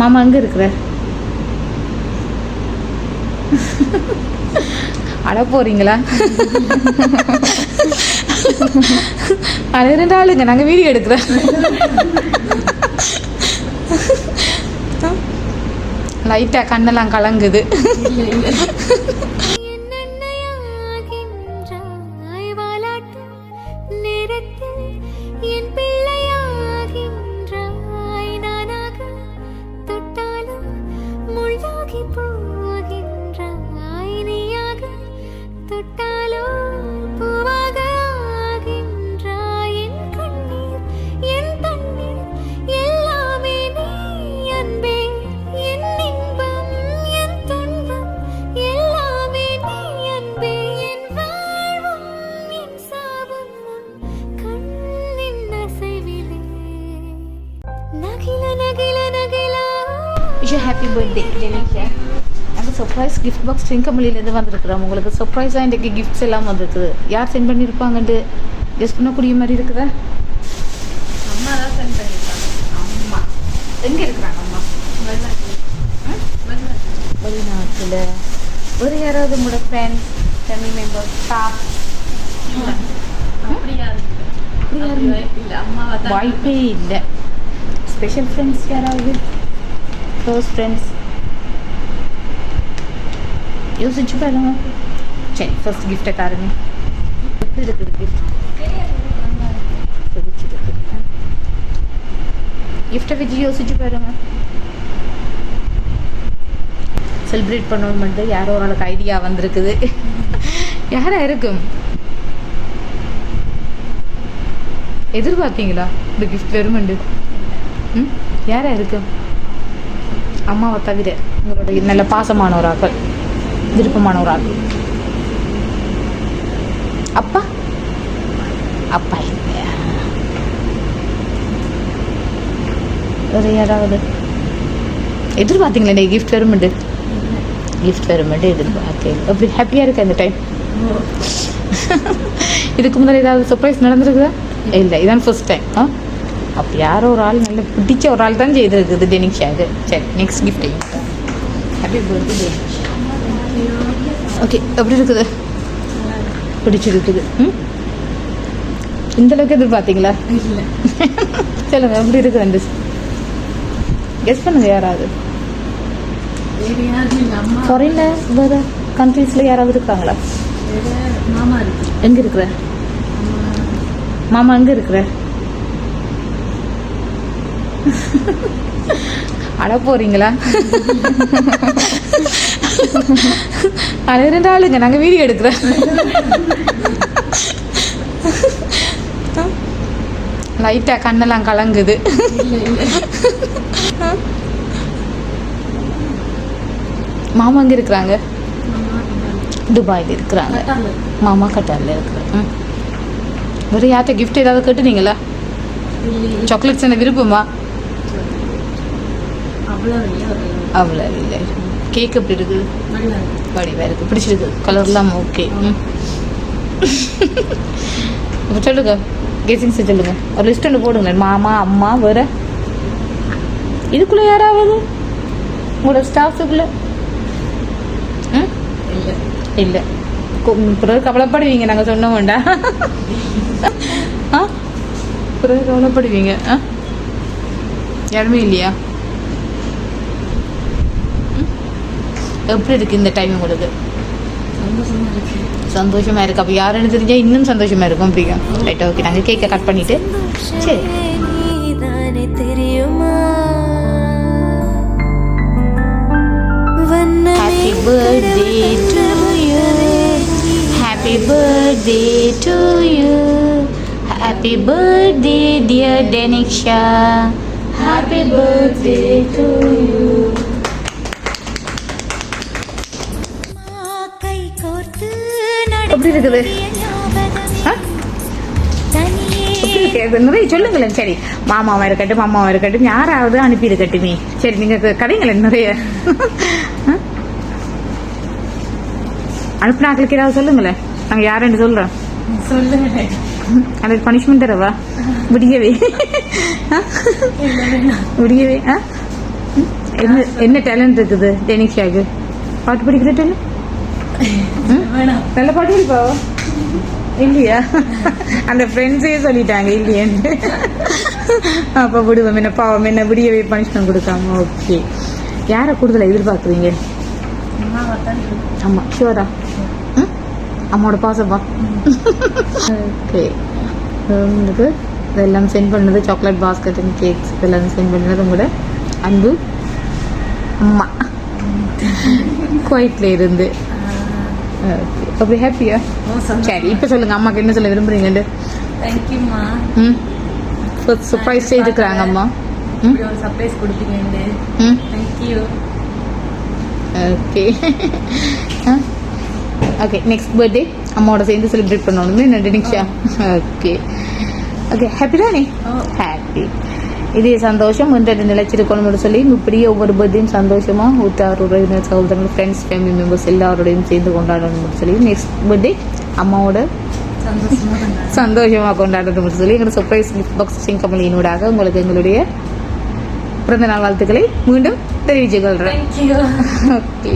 மாமா எங்கே இருக்கிற? அழ போறீங்களா? அது ஆளுங்க நாங்கள் வீடியோ எடுக்கிறோம். லைட்டாக கண்ணெல்லாம் கலங்குது. என்னென்னையாகின்றாய் என் தொட்டாலோ பூவாக ஆகின்றாய் என் கண்ணீர் என் தண்ணீர் எல்லாமே நீ அன்பே. என் இன்பம் என் துன்பம் எல்லாமே நீ அன்பே. என் வாழ்வும் என் சாவும் உன் கண்ணின் அசைவிலே நகில நகில நகிலா. விஷ் ஹாப்பி பர்த்டே நாங்கள் சர்ப்ரைஸ் கிஃப்ட் பாக்ஸ் சிங்கமல்லியிலேருந்து வந்திருக்கிறோம் உங்களுக்கு சர்ப்ரைஸாக இன்றைக்கு கிஃப்ட்ஸ் எல்லாம் வந்திருக்குது. யார் சென்ட் பண்ணியிருப்பாங்கன்ட்டு கெஸ்ட் பண்ணக்கூடிய மாதிரி இருக்குதா? அம்மா தான் சென்ட் பண்ணிருக்காங்க. அம்மா. எங்கே இருக்கிறாங்க அம்மா? வெளிநாட்டுல. ஒரு யாராவது உங்களோட ஃப்ரெண்ட்ஸ் ஃபேமிலி மெம்பர்ஸ் ஸ்டாஃப் வாய்ப்பே இல்லை. ஸ்பெஷல் ஃப்ரெண்ட்ஸ் யாராவது? க்ளோஸ் ஃப்ரெண்ட்ஸ் யோசிச்சு பாருங்க சரி ஃபர்ஸ்ட் கிஃப்டை தாருங்க எப்படி இருக்குது கிஃப்ட் கிஃப்ட்டை வச்சு யோசிச்சு பாருங்க செலிப்ரேட் பண்ணணுமெண்டு யாரோ ஒரு ஆளுக்கு ஐடியா வந்திருக்குது யாரா இருக்கும் எதிர்பார்த்தீங்களா இந்த கிஃப்ட் வெறுமண்டு ம் யாரா இருக்கும் அம்மாவை தவிர உங்களோட நல்ல பாசமான ஒரு விருப்பமான ஒரு ஆள் அப்பா அப்பா வேறு யாராவது? எதிர்பார்த்தீங்களா? இந்த கிஃப்ட் வருமெண்டு கிஃப்ட் வருமெண்டு எதிர்பார்த்தேன். அப்படி ஹாப்பியாக இருக்கு அந்த டைம் இதுக்கு முன்னாடி ஏதாவது சர்ப்ரைஸ் நடந்திருக்குதா? இல்லை இதான் ஃபர்ஸ்ட் டைம் ஆ? அப்போ யாரோ ஒரு ஆள் நல்ல பிடிச்ச ஒரு ஆள் தான் செய்திருக்குது டெனிக்ஷாக்கு சரி next gift happy birthday okay எப்படி இருக்குது? பிடிச்சிருக்குது. ம்? இந்த அளவுக்கு எதிர்பார்த்தீங்களா? இல்ல. சொல்லுங்க எப்படி இருக்குது அந்த கெஸ் பண்ணுங்க யாராவது. ஃபாரினில் வேறு கண்ட்ரீஸில் யாராவது இருக்காங்களா? மாமா இருக்கு. எங்கே இருக்கிற? மாமா எங்கே இருக்கிற? அழ போறீங்களா? அது ரெண்டு ஆளுங்க நாங்கள் வீடியோ எடுக்கிறோம். லைட்டாக கண்ணெல்லாம் கலங்குது. மாமா எங்கே இருக்கிறாங்க? துபாயில் இருக்கிறாங்க. மாமா கட்டாரில் இருக்கிறாங்க வேறு யார்கிட்ட கிஃப்ட் ஏதாவது கேட்டுனீங்களா? சாக்லேட்ஸ் என்ன விருப்பமா? அவ்வளோ இல்லை. கேக் எப்படி இருக்கு. வடிவாக இருக்குது பிடிச்சிருக்கு. கலர்லாம் ஓகே இப்போ சொல்லுங்க. கெஸிங்ஸ் சொல்லுங்க. ஒரு லிஸ்ட் ஒன்று போடுங்க. மாமா அம்மா வேற. இதுக்குள்ளே யாராவது? உங்களோட ஸ்டாஃப்ஸுக்குள்ள ம்? இல்ல. இல்லை. பிறகு கவலைப்படுவீங்க. நாங்கள் சொன்ன வேண்டாம் ஆ? பிறகு கவலைப்படுவீங்க. ஆ? யாருமே இல்லையா? எப்படி இருக்கு இந்த டைம் உங்களுக்கு? சந்தோஷமா இருக்கு. சந்தோஷமா இருக்கு அப்போ யாருன்னு தெரிஞ்சா இன்னும் சந்தோஷமா இருக்கும் அப்படிங்க ரைட் ஓகே நாங்கள் கேக்கை கட் பண்ணிட்டு சரி. நீதானே தெரியுமா? Happy birthday to you happy birthday to you happy birthday dear Deniksha happy birthday எப்படி இருக்குது? நிறைய சொல்லுங்களேன். சரி மாமாவா இருக்கட்டும் மாமாவா இருக்கட்டும் யாராவது அனுப்பி இருக்கட்டுமே சரி நீங்க க- கதைங்களேன் நிறைய? அனுப்புனாக்களுக்கு ஏதாவது சொல்லுங்களேன். நாங்க யாருன்னு சொல்றோம். சொல்லுங்க அதுக்கு பனிஷ்மெண்ட் தரவா? விடியவே. ஆ? இல்ல வேணாம் விடியவே ஆ? ம்? என்ன என்ன டேலண்ட் இருக்குது டெனிஷாக்கு பாட்டு படிக்கிற டேலண்ட் நல்ல பாட்டு இருக்கா இல்லையா? அந்த ஃப்ரெண்ட்ஸே சொல்லிட்டாங்க இல்லையேன்னு. அப்போ விடுவோம். என்ன பாவம் என்ன விடியவே பனிஷ்மெண்ட் கொடுக்காம. ஓகே யாரை கூடுதலாக எதிர்பார்க்குறீங்க? ஆமாம் ஷுவரா அம்மாவோட பாசப்பா ஓகே உங்களுக்கு இதெல்லாம் சென்ட் பண்ணது சாக்லேட் பாஸ்கெட் அண்ட் கேக்ஸ் இதெல்லாம் சென்ட் பண்ணது உங்களோட அன்பு அம்மா. குவைட்ல இருந்து. அப்படி ஹாப்பியா சரி இப்போ சொல்லுங்க அம்மாக்கு என்ன சொல்ல விரும்புறீங்கன்னு. தேங்க்யூம்மா ம். சர்ப்ரைஸ் செய்துக்கிறாங்க அம்மா. ம்? சர்ப்ரைஸ் கொடுப்பீங்கன்னு ம்? Thank you okay okay next birthday அம்மாவோட சேர்ந்து செலிப்ரேட் பண்ணணுமே நன்றி நிக்ஷா ஓகே ஓகே ஹாப்பி தானே? ஓ. ஹாப்பி இதே சந்தோஷம் ஒன்றை நிலைச்சிருக்கணும்னு சொல்லி இப்படியே ஒவ்வொரு பர்த்டேயும் சந்தோஷமா உற்றார் உறவினர் சகோதரங்கள் ஃப்ரெண்ட்ஸ் ஃபேமிலி மெம்பர்ஸ் எல்லாரோடையும் சேர்ந்து கொண்டாடணும்னு சொல்லி நெக்ஸ்ட் பர்த்டே அம்மாவோட சந்தோஷமா பண்ணாங்க சந்தோஷமா கொண்டாடணும்னு சொல்லி எங்களோட சர்ப்ரைஸ் கிஃப்ட் பாக்ஸ் சிங்கமலியினூடாக உங்களுக்கு எங்களுடைய பிறந்த நாள் வாழ்த்துக்களை மீண்டும் தெரிவித்துக் கொள்கிறேன் தேங்க்யூ ஓகே